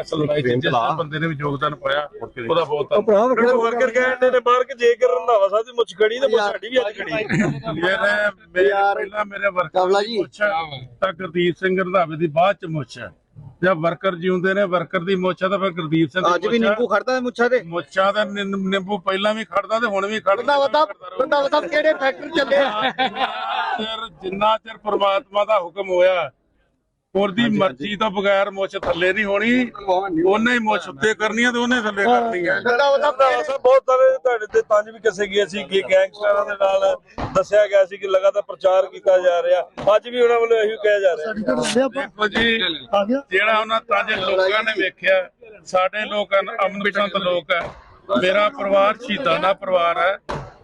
ਅਸਲ ਲੜਾਈ ਚ ਜਿਸ ਬੰਦੇ ਨੇ ਵੀ ਯੋਗਦਾਨ ਪਾਇਆ ਉਹਦਾ ਬਹੁਤ ਉਹ ਭਰਾ ਵੱਖਰਾ ਵਰਕਰ ਕਹਿੰਦੇ ਨੇ ਮਾਰ ਕੇ ਜੇ ਕਰ ਰੰਧਾਵਾ ਸਾਹਿਬ ਦੀ ਮੁੱਛ ਖੜੀ ਤੇ ਮੁੱਛ ਸਾਡੀ ਵੀ ਅੱਜ ਖੜੀ। ਕਲੀਅਰ ਹੈ ਮੇਰੇ ਪਹਿਲਾਂ ਮੇਰੇ ਵਰਕਰ ਕਮਲਾ ਜੀ। ਮੁੱਛ ਹੈ, ਤਾਂ ਗੁਰਦੀਪ ਸਿੰਘ ਰੰਧਾਵੇ ਦੀ ਬਾਅਦ ਚ ਮੁੱਛ ਹੈ ਜਦ ਵਰਕਰ ਜਿਉਂਦੇ ਨੇ ਵਰਕਰ ਦੀ ਮੁੱਛ ਹੈ ਤਾਂ ਫਿਰ ਗੁਰਦੀਪ ਸਿੰਘ ਦੀ ਅੱਜ ਵੀ। ਨਿੰਬੂ ਖੜਦਾ ਹੈ ਮੁੱਛਾਂ ਤੇ। ਮੁੱਛਾਂ ਦਾ ਨਿੰ- ਨਿੰਬੂ ਪਹਿਲਾਂ ਵੀ ਖੜਦਾ ਤੇ ਹੁਣ ਵੀ ਖੜਦਾ। ਬੰਦਾ ਵਦਾ ਬੰਦਾ ਵਦਾ ਕਿਹੜੇ ਫੈਕਟਰੀ ਚੱਲੇ ਆ? ਚਿਰ ਜਿੰਨਾ ਚਿਰ ਪ੍ਰਮਾਤਮਾ ਦਾ ਹੁਕਮ ਹੋਇਆ ਉਹਦੀ ਮਰਜ਼ੀ ਤੋਂ ਬਗੈਰ ਮੁੱਛ ਥੱਲੇ ਨਹੀਂ ਹੋਣੀ। ਉਹਨੇ ਹੀ ਮੁੱਛ ਉੱਤੇ ਕਰਨੀ ਹੈ ਤੇ ਉਹਨੇ ਥੱਲੇ ਕਰਨੀ ਹੈ ਬਹੁਤ ਸਾਰੇ ਤੁਹਾਡੇ ਤੇ ਤੰਜ ਵੀ ਕੱਸੇ ਗਏ ਸੀ ਕਿ ਗੈਂਗਸਟਰਾਂ ਦੇ ਨਾਲ ਦੱਸਿਆ ਗਿਆ ਸੀ ਕਿ ਲਗਾਤਾਰ ਪ੍ਰਚਾਰ ਕੀਤਾ ਜਾ ਰਿਹਾ। ਅੱਜ ਵੀ ਉਹਨਾਂ ਵੱਲੋਂ ਇਹੀ ਕਿਹਾ ਜਾ ਰਿਹਾ। ਦੇਖੋ ਜੀ ਜਿਹੜਾ ਉਹਨਾਂ ਤਾਂ ਜੇ ਲੋਕਾਂ ਨੇ ਵੇਖਿਆ ਸਾਡੇ ਲੋਕਾਂ ਅਮਨ ਪਸੰਦ ਲੋਕ ਹੈ ਮੇਰਾ ਪਰਿਵਾਰ ਸ਼ਹੀਦਾਂ ਦਾ ਪਰਿਵਾਰ ਹੈ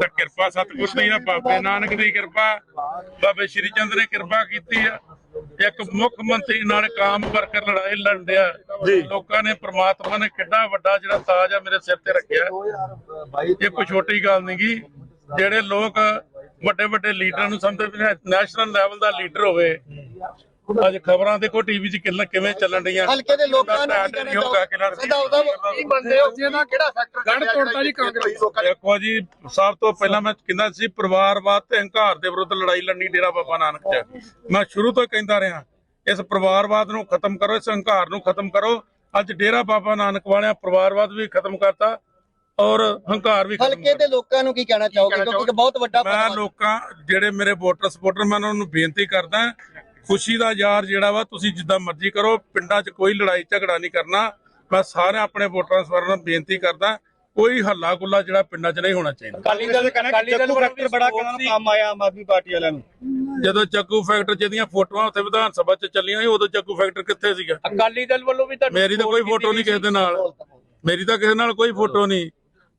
ਤਾਂ ਕਿਰਪਾ ਸਤਿਗੁਰ ਦੀ ਆ ਬਾਬੇ ਨਾਨਕ ਦੀ ਕਿਰਪਾ। ਬਾਬੇ ਸ਼੍ਰੀ ਚੰਦ ਨੇ ਕਿਰਪਾ ਕੀਤੀ ਆ। ਇੱਕ ਮੁੱਖ ਮੰਤਰੀ ਨਾਲ ਕਾਮ ਵਰਕਰ ਲੜਾਈ ਲੜਦਿਆ। ਲੋਕਾਂ ਨੇ ਪ੍ਰਮਾਤਮਾ ਨੇ ਕਿੱਡਾ ਵੱਡਾ ਜਿਹੜਾ ਤਾਜ ਆ ਮੇਰੇ ਸਿਰ ਤੇ ਰੱਖਿਆ। ਇਹ ਕੋਈ ਛੋਟੀ ਗੱਲ ਨਹੀਂ ਗੀ। ਜਿਹੜੇ ਲੋਕ ਵੱਡੇ ਵੱਡੇ ਲੀਡਰਾਂ ਨੂੰ ਸਮਝਦੇ ਨੇ ਨੈਸ਼ਨਲ ਲੈਵਲ ਦਾ ਲੀਡਰ ਹੋਵੇ ਅੱਜ ਖਬਰਾਂ ਦੇਖੋ ਟੀਵੀ 'ਚ ਕਿੰਨਾ ਕਿਵੇਂ ਚੱਲਣ ਰਹੀਆਂ ਹਲਕੇ ਦੇ ਲੋਕਾਂ ਨੂੰ ਕੀ ਕਹਿਣਾ ਕੀ ਮੰਨਦੇ ਹੋ ਜਿਹਦਾ ਕਿਹੜਾ ਫੈਕਟਰ ਗੜ ਤੋੜਤਾ ਜੀ ਕਾਂਗਰਸ। ਦੇਖੋ ਜੀ ਸਭ ਤੋਂ ਪਹਿਲਾਂ ਮੈਂ ਕਹਿੰਦਾ ਸੀ ਪਰਿਵਾਰਵਾਦ ਤੇ ਹੰਕਾਰ ਦੇ ਵਿਰੁੱਧ ਲੜਾਈ ਲੜਨੀ ਡੇਰਾ ਬਾਬਾ ਨਾਨਕ ਚ। ਮੈਂ ਸ਼ੁਰੂ ਤੋਂ ਕਹਿੰਦਾ ਰਿਹਾ ਇਸ ਪਰਿਵਾਰਵਾਦ ਨੂੰ ਖਤਮ ਕਰੋ ਇਸ ਹੰਕਾਰ ਨੂੰ ਖਤਮ ਕਰੋ। ਅੱਜ ਡੇਰਾ ਬਾਬਾ ਨਾਨਕ ਵਾਲਿਆਂ ਪਰਿਵਾਰਵਾਦ ਵੀ ਖਤਮ ਕਰਤਾ ਔਰ ਹੰਕਾਰ ਵੀ ਖਤਮ ਹਲਕੇ ਦੇ ਲੋਕਾਂ ਨੂੰ ਕੀ ਕਹਿਣਾ ਚਾਹੋਗੇ? ਕਿਉਂਕਿ ਬਹੁਤ ਵੱਡਾ ਮੈਂ ਲੋਕਾਂ ਜਿਹੜੇ ਮੇਰੇ ਵੋਟਰ ਸਪੋਰਟਰ ਮੈਂ ਉਹਨਾਂ ਨੂੰ ਬੇਨਤੀ ਕਰਦਾ ਖੁਸ਼ੀ ਦਾ ਯਾਰ ਜਿਹੜਾ ਵਾ ਤੁਸੀਂ ਜਿੱਦਾਂ ਮਰਜ਼ੀ ਕਰੋ ਪਿੰਡਾਂ 'ਚ ਕੋਈ ਲੜਾਈ ਝਗੜਾ ਨਹੀਂ ਕਰਨਾ। ਮੈਂ ਸਾਰੇ ਆਪਣੇ ਵੋਟਰਾਂ ਸਵਾਰਾਂ ਨੂੰ ਬੇਨਤੀ ਕਰਦਾ ਕੋਈ ਹੱਲਾ ਗੁੱਲਾ ਜਿਹੜਾ ਪਿੰਡਾਂ 'ਚ ਨਹੀਂ ਹੋਣਾ ਚਾਹੀਦਾ। ਅਕਾਲੀ ਦਲ ਅਕਾਲੀ ਦਲ ਫੈਕਟਰ ਬੜਾ ਕੰਮ ਆਇਆ ਆਮ ਆਦਮੀ ਪਾਰਟੀ ਵਾਲਿਆਂ ਨੂੰ। ਜਦੋਂ ਚੱਕੂ ਫੈਕਟਰ ਜਿਹਦੀਆਂ ਫੋਟੋਆਂ ਉੱਥੇ ਵਿਧਾਨ ਸਭਾ 'ਚ ਚੱਲੀਆਂ ਸੀ ਉਦੋਂ ਚੱਕੂ ਫੈਕਟਰ ਕਿੱਥੇ ਸੀਗਾ? ਅਕਾਲੀ ਦਲ ਵੱਲੋਂ ਵੀ ਤਾਂ ਮੇਰੀ ਤਾਂ ਕੋਈ ਫੋਟੋ ਨਹੀਂ ਕਿਸੇ ਦੇ ਨਾਲ। ਮੇਰੀ ਤਾਂ ਕਿਸੇ ਨਾਲ ਕੋਈ ਫੋਟੋ ਨਹੀਂ।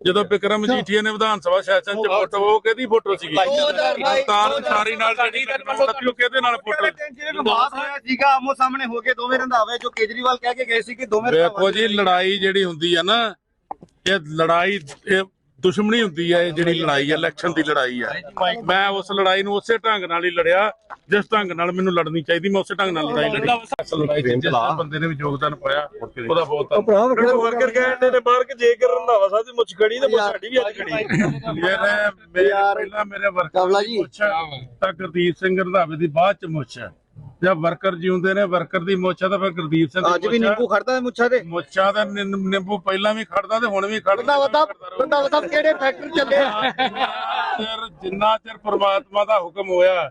ਜਦੋਂ ਬਿਕਰਮ ਜੀਠੀਆ ਨੇ ਵਿਧਾਨ ਸਭਾ ਸੈਸ਼ਨ 'ਚ ਫੋਟੋ ਉਹ ਕਿਹਦੀ ਫੋਟੋ ਸੀਗੀ? ਅਵਤਾਰ ਸਾਰੀ ਨਾਲ ਜਿਹੜੀ ਸਤਿਓ ਕਿਹਦੇ ਨਾਲ ਫੋਟੋ ਬਾਤ ਹੋਇਆ ਸੀਗਾ ਆਮੋ ਸਾਹਮਣੇ ਹੋ ਕੇ ਦੋਵੇਂ ਰੰਧਾਵੇ ਜੋ ਕੇਜਰੀਵਾਲ ਕਹਿ ਕੇ ਗਏ ਸੀ ਕਿ ਦੋਵੇਂ ਵੇਖੋ ਜੀ ਲੜਾਈ ਜਿਹੜੀ ਹੁੰਦੀ ਆ ਨਾ ਇਹ ਲੜਾਈ ਦੁਸ਼ਮਣੀ ਹੁੰਦੀ ਹੈ ਇਹ ਜਿਹੜੀ ਲੜਾਈ ਹੈ ਇਲੈਕਸ਼ਨ ਦੀ ਲੜਾਈ ਹੈ ਮੈਂ ਉਸ ਲੜਾਈ ਨੂੰ ਉਸੇ ਢੰਗ ਨਾਲ ਹੀ ਲੜਿਆ ਜਿਸ ਢੰਗ ਨਾਲ ਮੈਨੂੰ ਲੜਨੀ ਚਾਹੀਦੀ ਮੈਂ ਉਸੇ ਢੰਗ ਨਾਲ ਲੜਾਈ ਲੜੀ। ਜਿਸ ਬੰਦੇ ਨੇ ਵੀ ਯੋਗਦਾਨ ਪਾਇਆ ਉਹਦਾ ਬਹੁਤ ਉਹ ਭਰਾ ਵੱਖਰਾ ਵਰਕਰ ਕਹਿੰਦੇ ਨੇ ਮਾਰ ਕੇ ਜੇ ਕਰ ਰੰਧਾਵਾ ਸਾਹਿਬ ਦੀ ਮੁੱਛ ਖੜੀ ਤੇ ਮੁੱਛ ਸਾਡੀ ਵੀ ਅੱਜ ਖੜੀ ਕਲੀਅਰ ਹੈ। ਮੇਰੇ ਪਹਿਲਾਂ ਮੇਰੇ ਵਰਕਰ ਕਮਲਾ ਜੀ। ਮੁੱਛ ਹੈ, ਤਾਂ ਗੁਰਦੀਪ ਸਿੰਘ ਰੰਧਾਵੇ ਦੀ ਬਾਅਦ ਚ ਮੁੱਛ ਹੈ ਜਦ ਵਰਕਰ ਜਿਉਂਦੇ ਨੇ ਵਰਕਰ ਦੀ ਮੁੱਛ ਤਾਂ ਫਿਰ ਗੁਰਦੀਪ ਸਿੰਘ ਦੀ ਅੱਜ ਵੀ ਮੁੱਛ। ਨਿੰਬੂ ਖੜਦਾ ਮੁੱਛਾਂ ਤੇ? ਮੁੱਛਾਂ ਦਾ ਨਿੰ- ਨਿੰਬੂ ਪਹਿਲਾਂ ਵੀ ਖੜਦਾ ਤੇ ਹੁਣ ਵੀ ਖੜਦਾ। ਬੰਦਾ ਵਦਾ ਬੰਦਾ ਵਦਾ ਕਿਹੜੇ ਫੈਕਟਰੀ ਚੱਲੇ ਆ? ਚਿਰ ਜਿੰਨਾ ਚਿਰ ਪ੍ਰਮਾਤਮਾ ਦਾ ਹੁਕਮ ਹੋਇਆ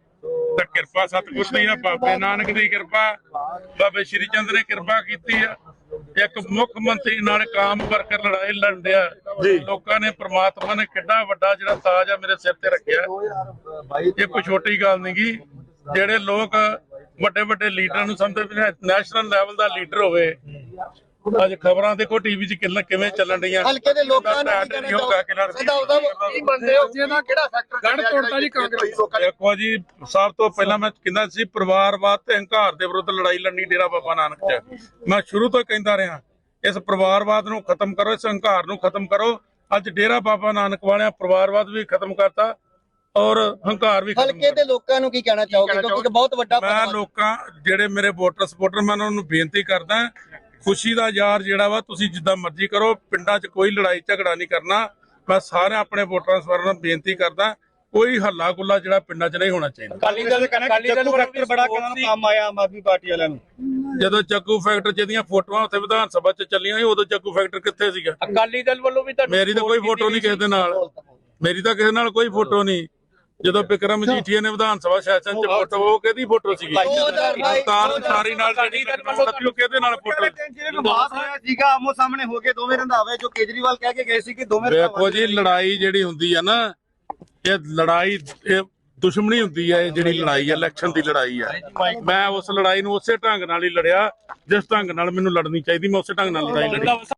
ਤਾਂ ਕਿਰਪਾ ਸਤਿਗੁਰ ਦੀ ਆ ਬਾਬੇ ਨਾਨਕ ਦੀ ਕਿਰਪਾ ਬਾਬੇ ਸ਼੍ਰੀ ਚੰਦ ਨੇ ਕਿਰਪਾ ਕੀਤੀ ਆ। ਇੱਕ ਮੁੱਖ ਮੰਤਰੀ ਨਾਲ ਕਾਮ ਵਰਕਰ ਲੜਾਈ ਲੜਦਿਆ ਜੀ। ਲੋਕਾਂ ਨੇ ਪ੍ਰਮਾਤਮਾ ਨੇ ਕਿੱਡਾ ਵੱਡਾ ਜਿਹੜਾ ਤਾਜ ਆ ਮੇਰੇ ਸਿਰ ਤੇ ਰੱਖਿਆ। ਇਹ ਕੋਈ ਛੋਟੀ ਗੱਲ ਨਹੀਂ ਗੀ। ਜਿਹੜੇ ਲੋਕ ਵੱਡੇ ਵੱਡੇ ਲੀਡਰਾਂ ਨੂੰ ਸਮਝਦੇ ਨੇ ਨੈਸ਼ਨਲ ਲੈਵਲ ਦਾ ਲੀਡਰ ਹੋਵੇ ਅੱਜ ਖਬਰਾਂ ਦੇਖੋ ਟੀਵੀ 'ਚ ਕਿੰਨਾ ਕਿਵੇਂ ਚੱਲਣ ਰਹੀਆਂ ਹਲਕੇ ਦੇ ਲੋਕਾਂ ਨੂੰ ਕੀ ਕਹਿਣਾ ਯੋਗਾ ਕਿਹੜਾ ਚਾਹੋਗੇ ਬੰਦਾ ਵਦਾ ਕੀ ਮੰਨਦੇ ਹੋ? ਜਿਹਦਾ ਕਿਹੜਾ ਫੈਕਟਰ ਗੜ ਤੋੜਤਾ ਜੀ ਕਾਂਗਰਸ। ਦੇਖੋ ਜੀ ਸਭ ਤੋਂ ਪਹਿਲਾਂ ਮੈਂ ਕਹਿੰਦਾ ਸੀ ਪਰਿਵਾਰਵਾਦ ਤੇ ਹੰਕਾਰ ਦੇ ਵਿਰੁੱਧ ਲੜਾਈ ਲੜਨੀ ਡੇਰਾ ਬਾਬਾ ਨਾਨਕ ਚ। ਮੈਂ ਸ਼ੁਰੂ ਤੋਂ ਕਹਿੰਦਾ ਰਿਹਾ ਇਸ ਪਰਿਵਾਰਵਾਦ ਨੂੰ ਖਤਮ ਕਰੋ ਇਸ ਹੰਕਾਰ ਨੂੰ ਖਤਮ ਕਰੋ। ਅੱਜ ਡੇਰਾ ਬਾਬਾ ਨਾਨਕ ਵਾਲਿਆਂ ਪਰਿਵਾਰਵਾਦ ਵੀ ਖਤਮ ਕਰਤਾ ਔਰ ਹੰਕਾਰ ਵੀ ਖਤਮ ਹਲਕੇ ਦੇ। ਲੋਕਾਂ ਨੂੰ ਕੀ ਕਹਿਣਾ ਚਾਹੋਗੇ? ਕਿਉਂਕਿ ਇੱਕ ਬਹੁਤ ਵੱਡਾ ਮੈਂ ਲੋਕਾਂ ਜਿਹੜੇ ਮੇਰੇ ਵੋਟਰ ਸਪੋਰਟਰ ਮੈਂ ਉਹਨਾਂ ਨੂੰ ਬੇਨਤੀ ਕਰਦਾ ਖੁਸ਼ੀ ਦਾ ਯਾਰ ਜਿਹੜਾ ਵਾ ਤੁਸੀਂ ਜਿੱਦਾਂ ਮਰਜ਼ੀ ਕਰੋ ਪਿੰਡਾਂ 'ਚ ਕੋਈ ਲੜਾਈ ਝਗੜਾ ਨਹੀਂ ਕਰਨਾ। ਮੈਂ ਸਾਰੇ ਆਪਣੇ ਵੋਟਰਾਂ ਸਪੋਰਟਰਾਂ ਨੂੰ ਬੇਨਤੀ ਕਰਦਾ ਕੋਈ ਹੱਲਾ ਗੁੱਲਾ ਜਿਹੜਾ ਪਿੰਡਾਂ 'ਚ ਨਹੀਂ ਹੋਣਾ ਚਾਹੀਦਾ। ਅਕਾਲੀ ਦਲ ਕਹਿੰਦਾ ਜੱਗੂ ਫੈਕਟਰ ਬੜਾ ਕਹਿੰਦਾ ਨੂੰ ਕੰਮ ਆਇਆ ਆਮ ਆਦਮੀ ਪਾਰਟੀ ਵਾਲਿਆਂ ਨੂੰ। ਜਦੋਂ ਚੱਕੂ ਫੈਕਟਰ ਜਿਹਦੀਆਂ ਫੋਟੋਆਂ ਉੱਥੇ ਵਿਧਾਨ ਸਭਾ 'ਚ ਚੱਲੀਆਂ ਸੀ ਉਦੋਂ ਚੱਕੂ ਫੈਕਟਰ ਕਿੱਥੇ ਸੀਗਾ? ਅਕਾਲੀ ਦਲ ਵੱਲੋਂ ਵੀ ਮੇਰੀ ਤਾਂ ਕੋਈ ਫੋਟੋ ਨਹੀਂ ਕਿਸੇ ਦੇ ਨਾਲ। ਮੇਰੀ ਤਾਂ ਕਿਸੇ ਨਾਲ ਕੋਈ ਫੋਟੋ ਨਹੀਂ। ਜਦੋਂ ਵਿਕਰਮ ਜੀਠੀਆ ਨੇ ਵਿਧਾਨ ਸਭਾ ਸੈਸ਼ਨ 'ਚ ਫੋਟੋ ਉਹ ਕਿਹਦੀ ਫੋਟੋ ਸੀਗੀ? ਅਵਤਾਰ ਸਾਰੀ ਨਾਲ ਸਾਡੀ ਸਾਥੀਓ ਕਿਹਦੇ ਨਾਲ ਫੋਟੋ? ਜਿਹੜੇ ਵਿਵਾਦ ਹੋਇਆ ਸੀਗਾ? ਆਮੋ ਸਾਹਮਣੇ ਹੋ ਕੇ ਦੋਵੇਂ ਰੰਧਾਵੇ ਜੋ ਕੇਜਰੀਵਾਲ ਕਹਿ ਕੇ ਗਏ ਸੀ ਕਿ ਦੋਵੇਂ ਵੇਖੋ ਜੀ ਲੜਾਈ ਜਿਹੜੀ ਹੁੰਦੀ ਆ ਨਾ ਇਹ ਲੜਾਈ ਇਹ ਦੁਸ਼ਮਣੀ ਹੁੰਦੀ ਹੈ ਇਹ ਜਿਹੜੀ ਲੜਾਈ ਹੈ ਇਲੈਕਸ਼ਨ ਦੀ ਲੜਾਈ ਹੈ ਮੈਂ ਉਸ ਲੜਾਈ ਨੂੰ ਉਸੇ ਢੰਗ ਨਾਲ ਹੀ ਲੜਿਆ ਜਿਸ ਢੰਗ ਨਾਲ ਮੈਨੂੰ ਲੜਨੀ ਚਾਹੀਦੀ ਮੈਂ ਉਸੇ ਢੰਗ ਨਾਲ ਲੜਾਈ ਲੜੀ।